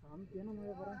சாமி என்ன போறேன்.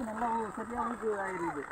நல்லா சரியாக ஆயிருது